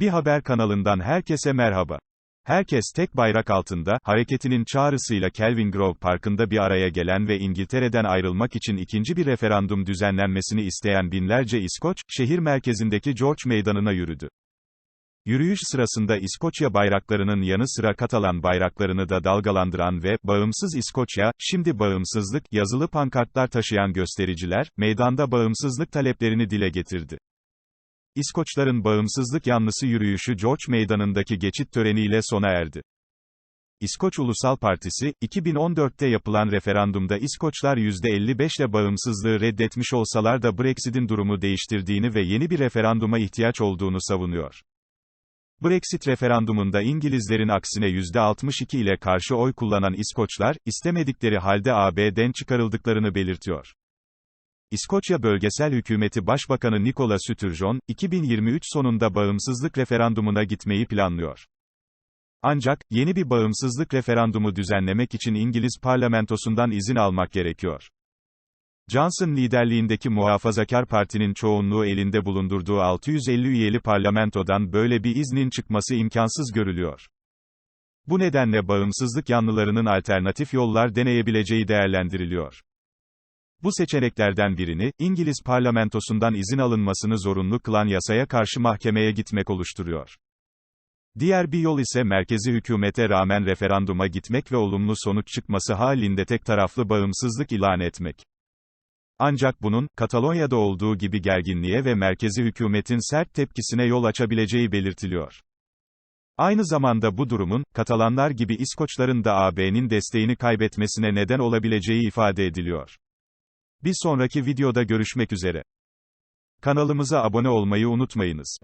Bir haber kanalından herkese merhaba. Herkes tek bayrak altında, hareketinin çağrısıyla Kelvin Grove Parkı'nda bir araya gelen ve İngiltere'den ayrılmak için ikinci bir referandum düzenlenmesini isteyen binlerce İskoç, şehir merkezindeki George Meydanı'na yürüdü. Yürüyüş sırasında İskoçya bayraklarının yanı sıra Katalan bayraklarını da dalgalandıran ve "Bağımsız İskoçya, şimdi bağımsızlık" yazılı pankartlar taşıyan göstericiler, meydanda bağımsızlık taleplerini dile getirdi. İskoçların bağımsızlık yanlısı yürüyüşü George Meydanı'ndaki geçit töreniyle sona erdi. İskoç Ulusal Partisi, 2014'te yapılan referandumda İskoçlar %55 ile bağımsızlığı reddetmiş olsalar da Brexit'in durumu değiştirdiğini ve yeni bir referanduma ihtiyaç olduğunu savunuyor. Brexit referandumunda İngilizlerin aksine %62 ile karşı oy kullanan İskoçlar, istemedikleri halde AB'den çıkarıldıklarını belirtiyor. İskoçya Bölgesel Hükümeti Başbakanı Nicola Sturgeon, 2023 sonunda bağımsızlık referandumuna gitmeyi planlıyor. Ancak, yeni bir bağımsızlık referandumu düzenlemek için İngiliz parlamentosundan izin almak gerekiyor. Johnson liderliğindeki Muhafazakar Parti'nin çoğunluğu elinde bulundurduğu 650 üyeli parlamentodan böyle bir iznin çıkması imkansız görülüyor. Bu nedenle bağımsızlık yanlılarının alternatif yollar deneyebileceği değerlendiriliyor. Bu seçeneklerden birini, İngiliz parlamentosundan izin alınmasını zorunlu kılan yasaya karşı mahkemeye gitmek oluşturuyor. Diğer bir yol ise merkezi hükümete rağmen referanduma gitmek ve olumlu sonuç çıkması halinde tek taraflı bağımsızlık ilan etmek. Ancak bunun, Katalonya'da olduğu gibi gerginliğe ve merkezi hükümetin sert tepkisine yol açabileceği belirtiliyor. Aynı zamanda bu durumun, Katalanlar gibi İskoçların da AB'nin desteğini kaybetmesine neden olabileceği ifade ediliyor. Bir sonraki videoda görüşmek üzere. Kanalımıza abone olmayı unutmayınız.